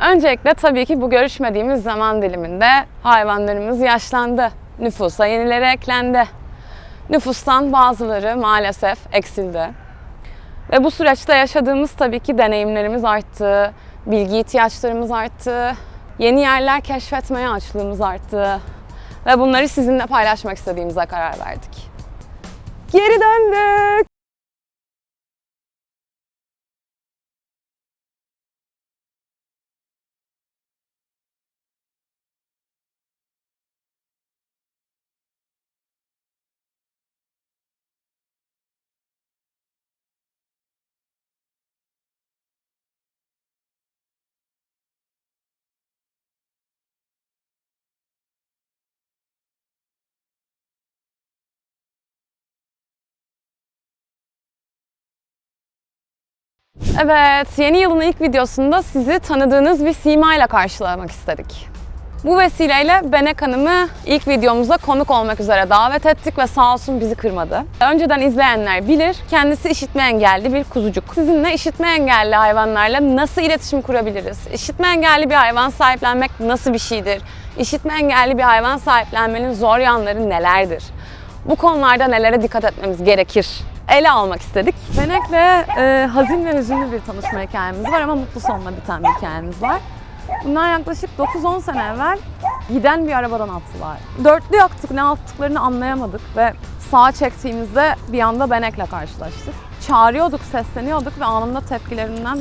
Öncelikle tabii ki bu görüşmediğimiz zaman diliminde hayvanlarımız yaşlandı. Nüfusa yenileri eklendi. Nüfustan bazıları maalesef eksildi. Ve bu süreçte yaşadığımız tabii ki deneyimlerimiz arttı, bilgi ihtiyaçlarımız arttı, yeni yerler keşfetmeye açlığımız arttı. Ve bunları sizinle paylaşmak istediğimize karar verdik. Geri döndük. Evet, yeni yılın ilk videosunda sizi tanıdığınız bir simayla karşılamak istedik. Bu vesileyle Benek Hanım'ı ilk videomuza konuk olmak üzere davet ettik ve sağ olsun bizi kırmadı. Önceden izleyenler bilir, kendisi işitme engelli bir kuzucuk. Sizinle işitme engelli hayvanlarla nasıl iletişim kurabiliriz? İşitme engelli bir hayvan sahiplenmek nasıl bir şeydir? İşitme engelli bir hayvan sahiplenmenin zor yanları nelerdir? Bu konularda nelere dikkat etmemiz gerekir? Ele almak istedik. Benek'le e, hazin ve hüzünlü bir tanışma hikayemiz var ama mutlu sonla biten bir hikayemiz var. Bundan yaklaşık 9-10 sene evvel giden bir arabadan attılar. Dörtlü yaktık, ne attıklarını anlayamadık ve sağa çektiğimizde bir anda Benek'le karşılaştık. Çağırıyorduk, sesleniyorduk ve anında tepkilerinden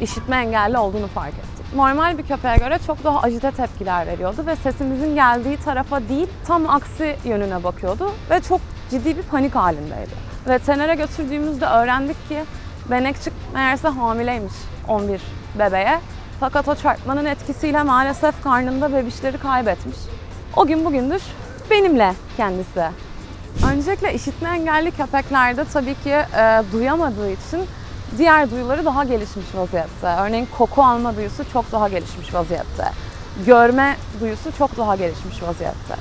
işitme engelli olduğunu fark ettik. Normal bir köpeğe göre çok daha ajite tepkiler veriyordu ve sesimizin geldiği tarafa değil tam aksi yönüne bakıyordu ve çok ciddi bir panik halindeydi. Veterinere götürdüğümüzde öğrendik ki Benekçik meğerse hamileymiş 11 bebeğe. Fakat o çarpmanın etkisiyle maalesef karnında bebişleri kaybetmiş. O gün bugündür benimle kendisi. Öncelikle işitme engelli köpeklerde tabii ki e, duyamadığı için diğer duyuları daha gelişmiş vaziyette. Örneğin koku alma duyusu çok daha gelişmiş vaziyette. Görme duyusu çok daha gelişmiş vaziyette.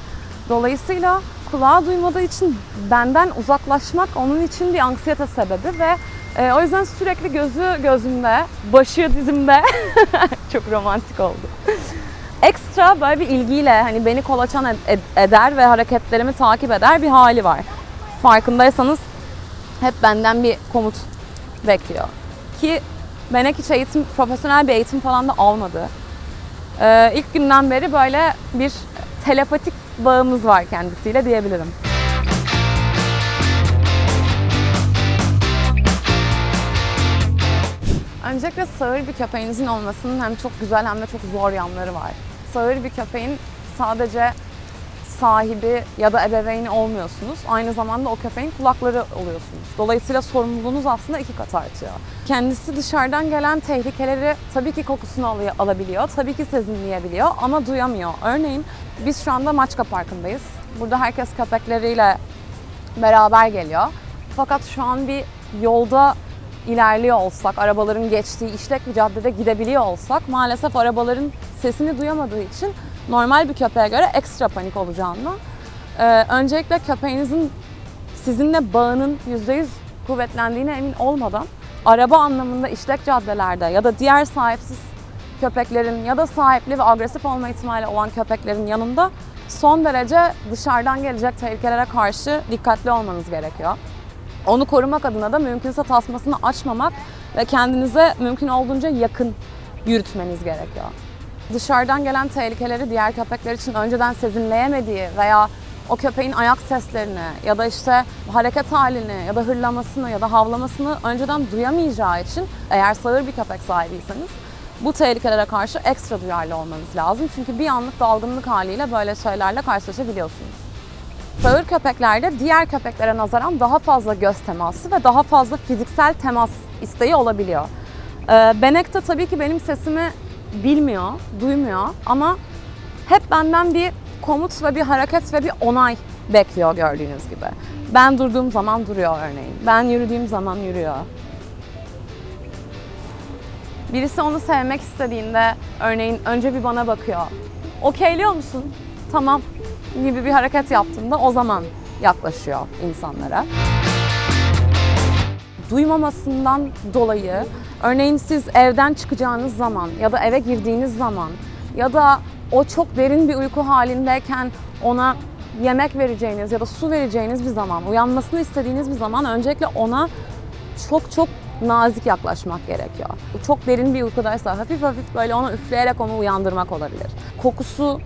Dolayısıyla kulağı duymadığı için benden uzaklaşmak onun için bir anksiyete sebebi ve e, o yüzden sürekli gözü gözümde, başı dizimde çok romantik oldu. Ekstra böyle bir ilgiyle hani beni kolaçan ed- ed- eder ve hareketlerimi takip eder bir hali var. Farkındaysanız hep benden bir komut bekliyor. Ki Benek hiç eğitim, profesyonel bir eğitim falan da almadı. Ee, ilk günden beri böyle bir telepatik bağımız var kendisiyle diyebilirim. Öncelikle sağır bir köpeğinizin olmasının hem çok güzel hem de çok zor yanları var. Sağır bir köpeğin sadece sahibi ya da ebeveyni olmuyorsunuz. Aynı zamanda o köpeğin kulakları oluyorsunuz. Dolayısıyla sorumluluğunuz aslında iki kat artıyor. Kendisi dışarıdan gelen tehlikeleri tabii ki kokusunu alıyor, alabiliyor, tabii ki sezinleyebiliyor ama duyamıyor. Örneğin biz şu anda Maçka Parkı'ndayız. Burada herkes köpekleriyle beraber geliyor. Fakat şu an bir yolda ilerliyor olsak, arabaların geçtiği işlek bir caddede gidebiliyor olsak maalesef arabaların sesini duyamadığı için normal bir köpeğe göre ekstra panik olacağından e, öncelikle köpeğinizin sizinle bağının %100 kuvvetlendiğine emin olmadan araba anlamında işlek caddelerde ya da diğer sahipsiz köpeklerin ya da sahipli ve agresif olma ihtimali olan köpeklerin yanında son derece dışarıdan gelecek tehlikelere karşı dikkatli olmanız gerekiyor. Onu korumak adına da mümkünse tasmasını açmamak ve kendinize mümkün olduğunca yakın yürütmeniz gerekiyor. Dışarıdan gelen tehlikeleri diğer köpekler için önceden sezinleyemediği veya o köpeğin ayak seslerini ya da işte hareket halini ya da hırlamasını ya da havlamasını önceden duyamayacağı için eğer sağır bir köpek sahibiyseniz bu tehlikelere karşı ekstra duyarlı olmanız lazım. Çünkü bir anlık dalgınlık haliyle böyle şeylerle karşılaşabiliyorsunuz. Sağır köpeklerde diğer köpeklere nazaran daha fazla göz teması ve daha fazla fiziksel temas isteği olabiliyor. Ee, Benek de tabii ki benim sesimi bilmiyor, duymuyor ama hep benden bir komut ve bir hareket ve bir onay bekliyor gördüğünüz gibi. Ben durduğum zaman duruyor örneğin. Ben yürüdüğüm zaman yürüyor. Birisi onu sevmek istediğinde örneğin önce bir bana bakıyor. Okeyliyor musun? Tamam gibi bir hareket yaptığında o zaman yaklaşıyor insanlara. duymamasından dolayı örneğin siz evden çıkacağınız zaman ya da eve girdiğiniz zaman ya da o çok derin bir uyku halindeyken ona yemek vereceğiniz ya da su vereceğiniz bir zaman, uyanmasını istediğiniz bir zaman öncelikle ona çok çok nazik yaklaşmak gerekiyor. Çok derin bir uykudaysa hafif hafif böyle ona üfleyerek onu uyandırmak olabilir. Kokusu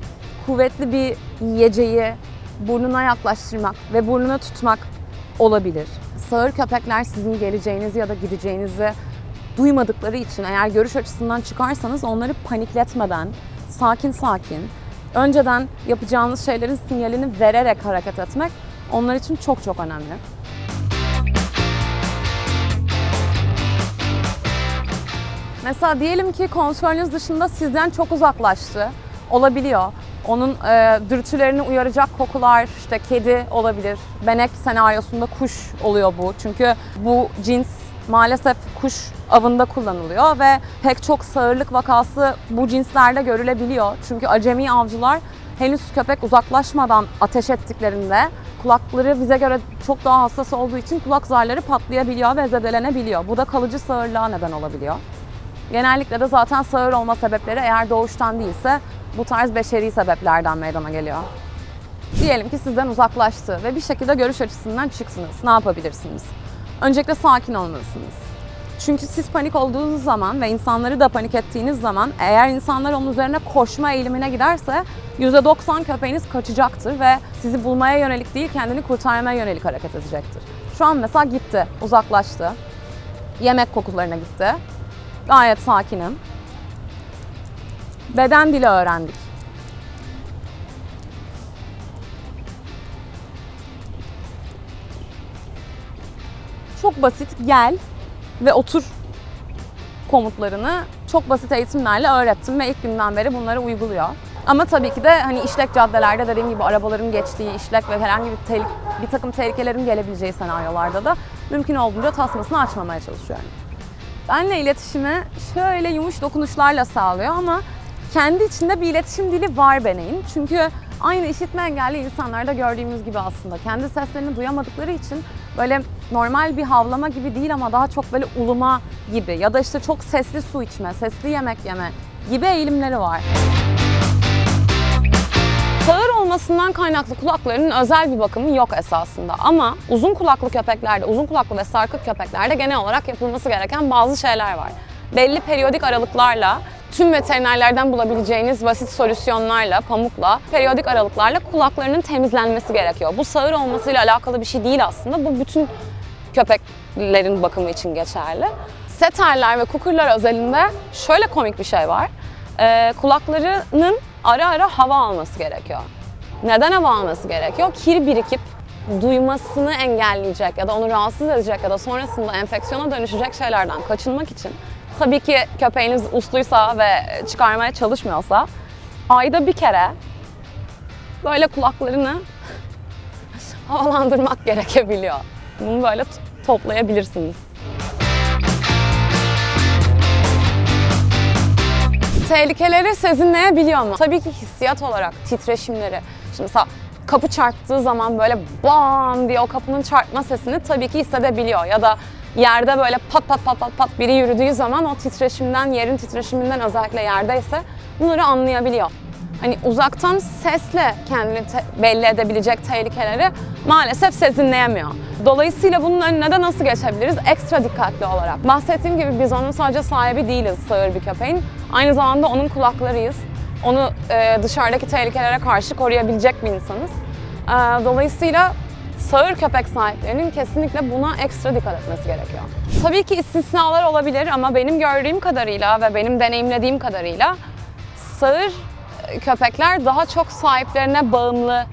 kuvvetli bir yiyeceği burnuna yaklaştırmak ve burnuna tutmak olabilir. Sağır köpekler sizin geleceğinizi ya da gideceğinizi duymadıkları için eğer görüş açısından çıkarsanız onları panikletmeden sakin sakin önceden yapacağınız şeylerin sinyalini vererek hareket etmek onlar için çok çok önemli. Mesela diyelim ki kontrolünüz dışında sizden çok uzaklaştı. Olabiliyor. Onun e, dürtülerini uyaracak kokular, işte kedi olabilir. Benek senaryosunda kuş oluyor bu. Çünkü bu cins maalesef kuş avında kullanılıyor ve pek çok sağırlık vakası bu cinslerde görülebiliyor. Çünkü acemi avcılar henüz köpek uzaklaşmadan ateş ettiklerinde kulakları bize göre çok daha hassas olduğu için kulak zarları patlayabiliyor ve zedelenebiliyor. Bu da kalıcı sağırlığa neden olabiliyor. Genellikle de zaten sağır olma sebepleri eğer doğuştan değilse bu tarz beşeri sebeplerden meydana geliyor. Diyelim ki sizden uzaklaştı ve bir şekilde görüş açısından çıksınız. Ne yapabilirsiniz? Öncelikle sakin olmalısınız. Çünkü siz panik olduğunuz zaman ve insanları da panik ettiğiniz zaman eğer insanlar onun üzerine koşma eğilimine giderse %90 köpeğiniz kaçacaktır ve sizi bulmaya yönelik değil kendini kurtarmaya yönelik hareket edecektir. Şu an mesela gitti, uzaklaştı. Yemek kokularına gitti. Gayet sakinim. Beden dili öğrendik. Çok basit gel ve otur komutlarını çok basit eğitimlerle öğrettim ve ilk günden beri bunları uyguluyor. Ama tabii ki de hani işlek caddelerde dediğim gibi arabaların geçtiği işlek ve herhangi bir, tehlike- bir takım tehlikelerin gelebileceği senaryolarda da mümkün olduğunca tasmasını açmamaya çalışıyorum. Benle iletişimi şöyle yumuş dokunuşlarla sağlıyor ama kendi içinde bir iletişim dili var Benek'in. Çünkü aynı işitme engelli insanlarda gördüğümüz gibi aslında kendi seslerini duyamadıkları için böyle normal bir havlama gibi değil ama daha çok böyle uluma gibi ya da işte çok sesli su içme, sesli yemek yeme gibi eğilimleri var. Sağır olmasından kaynaklı kulaklarının özel bir bakımı yok esasında. Ama uzun kulaklı köpeklerde, uzun kulaklı ve sarkık köpeklerde genel olarak yapılması gereken bazı şeyler var. Belli periyodik aralıklarla tüm veterinerlerden bulabileceğiniz basit solüsyonlarla, pamukla, periyodik aralıklarla kulaklarının temizlenmesi gerekiyor. Bu sağır olmasıyla alakalı bir şey değil aslında. Bu bütün köpeklerin bakımı için geçerli. Seterler ve kukurlar özelinde şöyle komik bir şey var. Ee, kulaklarının ara ara hava alması gerekiyor. Neden hava alması gerekiyor? Kir birikip duymasını engelleyecek ya da onu rahatsız edecek ya da sonrasında enfeksiyona dönüşecek şeylerden kaçınmak için tabii ki köpeğiniz usluysa ve çıkarmaya çalışmıyorsa ayda bir kere böyle kulaklarını havalandırmak gerekebiliyor. Bunu böyle toplayabilirsiniz. Tehlikeleri sezinleyebiliyor mu? Tabii ki hissiyat olarak titreşimleri. Şimdi mesela kapı çarptığı zaman böyle bam diye o kapının çarpma sesini tabii ki hissedebiliyor. Ya da yerde böyle pat pat pat pat pat biri yürüdüğü zaman o titreşimden, yerin titreşiminden özellikle yerdeyse bunları anlayabiliyor. Hani uzaktan sesle kendini belli edebilecek tehlikeleri maalesef sezinleyemiyor. Dolayısıyla bunun önüne de nasıl geçebiliriz? Ekstra dikkatli olarak. Bahsettiğim gibi biz onun sadece sahibi değiliz sağır bir köpeğin. Aynı zamanda onun kulaklarıyız. Onu e, dışarıdaki tehlikelere karşı koruyabilecek bir insanız. E, dolayısıyla sağır köpek sahiplerinin kesinlikle buna ekstra dikkat etmesi gerekiyor. Tabii ki istisnalar olabilir ama benim gördüğüm kadarıyla ve benim deneyimlediğim kadarıyla sağır e, köpekler daha çok sahiplerine bağımlı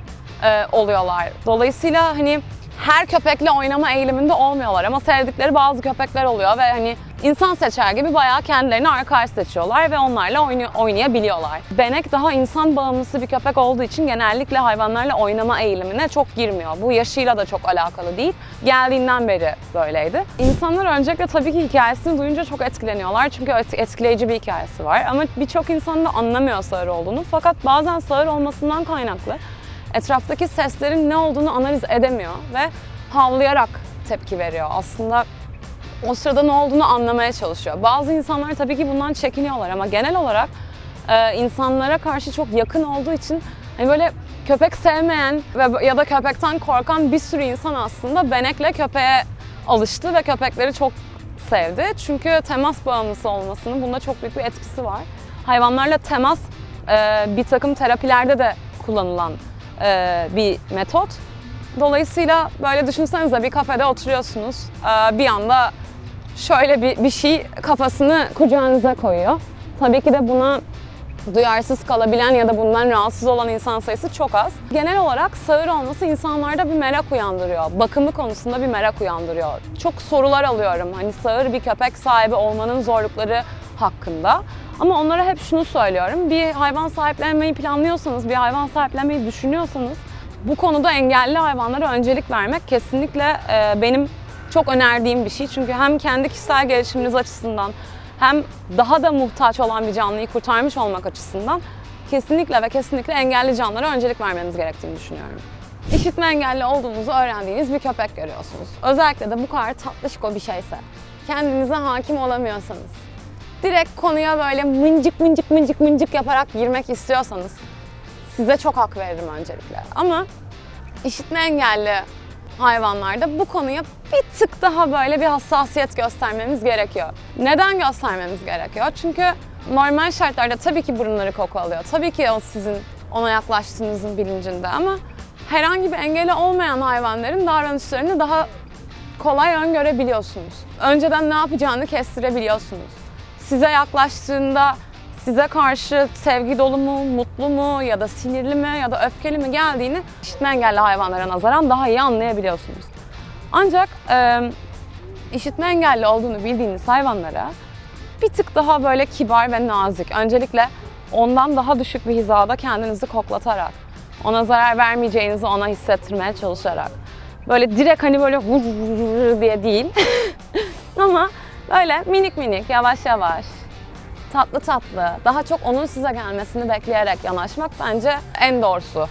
e, oluyorlar. Dolayısıyla hani her köpekle oynama eğiliminde olmuyorlar ama sevdikleri bazı köpekler oluyor ve hani insan seçer gibi bayağı kendilerini arkadaş seçiyorlar ve onlarla oynu- oynayabiliyorlar. Benek daha insan bağımlısı bir köpek olduğu için genellikle hayvanlarla oynama eğilimine çok girmiyor. Bu yaşıyla da çok alakalı değil. Geldiğinden beri böyleydi. İnsanlar öncelikle tabii ki hikayesini duyunca çok etkileniyorlar çünkü et- etkileyici bir hikayesi var. Ama birçok insan da anlamıyor sağır olduğunu. Fakat bazen sağır olmasından kaynaklı etraftaki seslerin ne olduğunu analiz edemiyor ve havlayarak tepki veriyor. Aslında o sırada ne olduğunu anlamaya çalışıyor. Bazı insanlar tabii ki bundan çekiniyorlar ama genel olarak e, insanlara karşı çok yakın olduğu için hani böyle köpek sevmeyen ve ya da köpekten korkan bir sürü insan aslında benekle köpeğe alıştı ve köpekleri çok sevdi. Çünkü temas bağımlısı olmasının bunda çok büyük bir etkisi var. Hayvanlarla temas e, bir takım terapilerde de kullanılan e, bir metot. Dolayısıyla böyle düşünsenize bir kafede oturuyorsunuz. e, bir anda şöyle bir, bir şey kafasını kucağınıza koyuyor. Tabii ki de buna duyarsız kalabilen ya da bundan rahatsız olan insan sayısı çok az. Genel olarak sağır olması insanlarda bir merak uyandırıyor. Bakımı konusunda bir merak uyandırıyor. Çok sorular alıyorum. Hani sağır bir köpek sahibi olmanın zorlukları hakkında. Ama onlara hep şunu söylüyorum. Bir hayvan sahiplenmeyi planlıyorsanız, bir hayvan sahiplenmeyi düşünüyorsanız bu konuda engelli hayvanlara öncelik vermek kesinlikle benim çok önerdiğim bir şey. Çünkü hem kendi kişisel gelişiminiz açısından hem daha da muhtaç olan bir canlıyı kurtarmış olmak açısından kesinlikle ve kesinlikle engelli canlılara öncelik vermeniz gerektiğini düşünüyorum. İşitme engelli olduğunuzu öğrendiğiniz bir köpek görüyorsunuz. Özellikle de bu kadar tatlışko bir şeyse, kendinize hakim olamıyorsanız, direkt konuya böyle mıncık mıncık mıncık mıncık yaparak girmek istiyorsanız size çok hak veririm öncelikle. Ama işitme engelli hayvanlarda bu konuya bir tık daha böyle bir hassasiyet göstermemiz gerekiyor. Neden göstermemiz gerekiyor? Çünkü normal şartlarda tabii ki burunları koku alıyor. Tabii ki o sizin ona yaklaştığınızın bilincinde ama herhangi bir engeli olmayan hayvanların davranışlarını daha kolay öngörebiliyorsunuz. Önceden ne yapacağını kestirebiliyorsunuz. Size yaklaştığında size karşı sevgi dolu mu, mutlu mu ya da sinirli mi ya da öfkeli mi geldiğini işitme engelli hayvanlara nazaran daha iyi anlayabiliyorsunuz. Ancak e, işitme engelli olduğunu bildiğiniz hayvanlara bir tık daha böyle kibar ve nazik. Öncelikle ondan daha düşük bir hizada kendinizi koklatarak, ona zarar vermeyeceğinizi ona hissettirmeye çalışarak. Böyle direkt hani böyle vur diye değil. Ama böyle minik minik, yavaş yavaş, tatlı tatlı, daha çok onun size gelmesini bekleyerek yanaşmak bence en doğrusu.